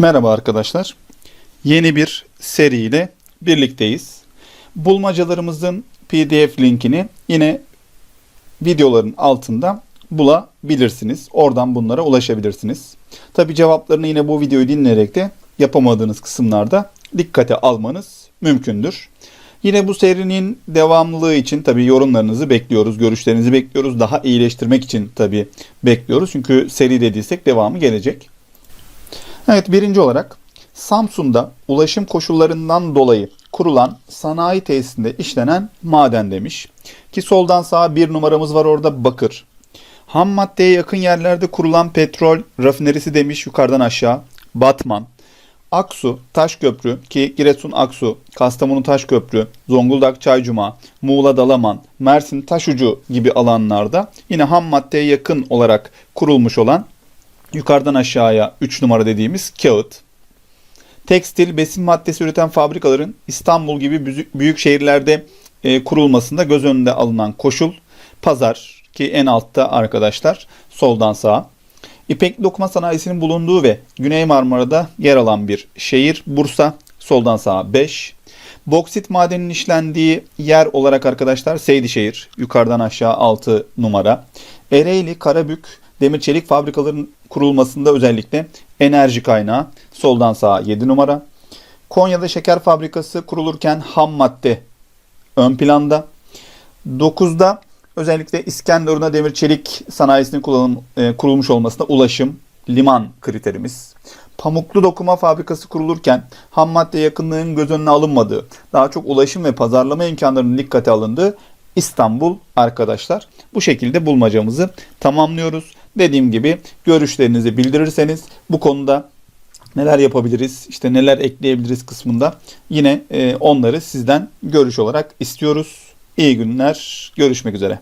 Merhaba arkadaşlar. Yeni bir seriyle birlikteyiz. Bulmacalarımızın PDF linkini yine videoların altında bulabilirsiniz. Oradan bunlara ulaşabilirsiniz. Tabi cevaplarını yine bu videoyu dinleyerek de yapamadığınız kısımlarda dikkate almanız mümkündür. Yine bu serinin devamlılığı için tabi yorumlarınızı bekliyoruz, görüşlerinizi bekliyoruz. Daha iyileştirmek için tabi bekliyoruz. Çünkü seri dediysek devamı gelecek. Evet birinci olarak Samsun'da ulaşım koşullarından dolayı kurulan sanayi tesisinde işlenen maden demiş. Ki soldan sağa bir numaramız var orada bakır. Ham maddeye yakın yerlerde kurulan petrol rafinerisi demiş yukarıdan aşağı. Batman. Aksu, Taşköprü ki Giresun Aksu, Kastamonu Taşköprü, Zonguldak Çaycuma, Muğla Dalaman, Mersin Taşucu gibi alanlarda yine ham maddeye yakın olarak kurulmuş olan yukarıdan aşağıya 3 numara dediğimiz kağıt. Tekstil, besin maddesi üreten fabrikaların İstanbul gibi büyük- şehirlerde e, kurulmasında göz önünde alınan koşul. Pazar ki en altta arkadaşlar soldan sağa. İpek dokuma sanayisinin bulunduğu ve Güney Marmara'da yer alan bir şehir Bursa soldan sağa 5. Boksit madeninin işlendiği yer olarak arkadaşlar Seydişehir yukarıdan aşağı 6 numara. Ereğli, Karabük, demir çelik fabrikaların kurulmasında özellikle enerji kaynağı soldan sağa 7 numara. Konya'da şeker fabrikası kurulurken ham madde ön planda. 9'da özellikle İskenderun'da demir çelik sanayisinin kullanım, e, kurulmuş olmasında ulaşım, liman kriterimiz. Pamuklu dokuma fabrikası kurulurken ham madde yakınlığın göz önüne alınmadığı, daha çok ulaşım ve pazarlama imkanlarının dikkate alındığı İstanbul arkadaşlar. Bu şekilde bulmacamızı tamamlıyoruz. Dediğim gibi görüşlerinizi bildirirseniz bu konuda neler yapabiliriz, işte neler ekleyebiliriz kısmında yine e, onları sizden görüş olarak istiyoruz. İyi günler, görüşmek üzere.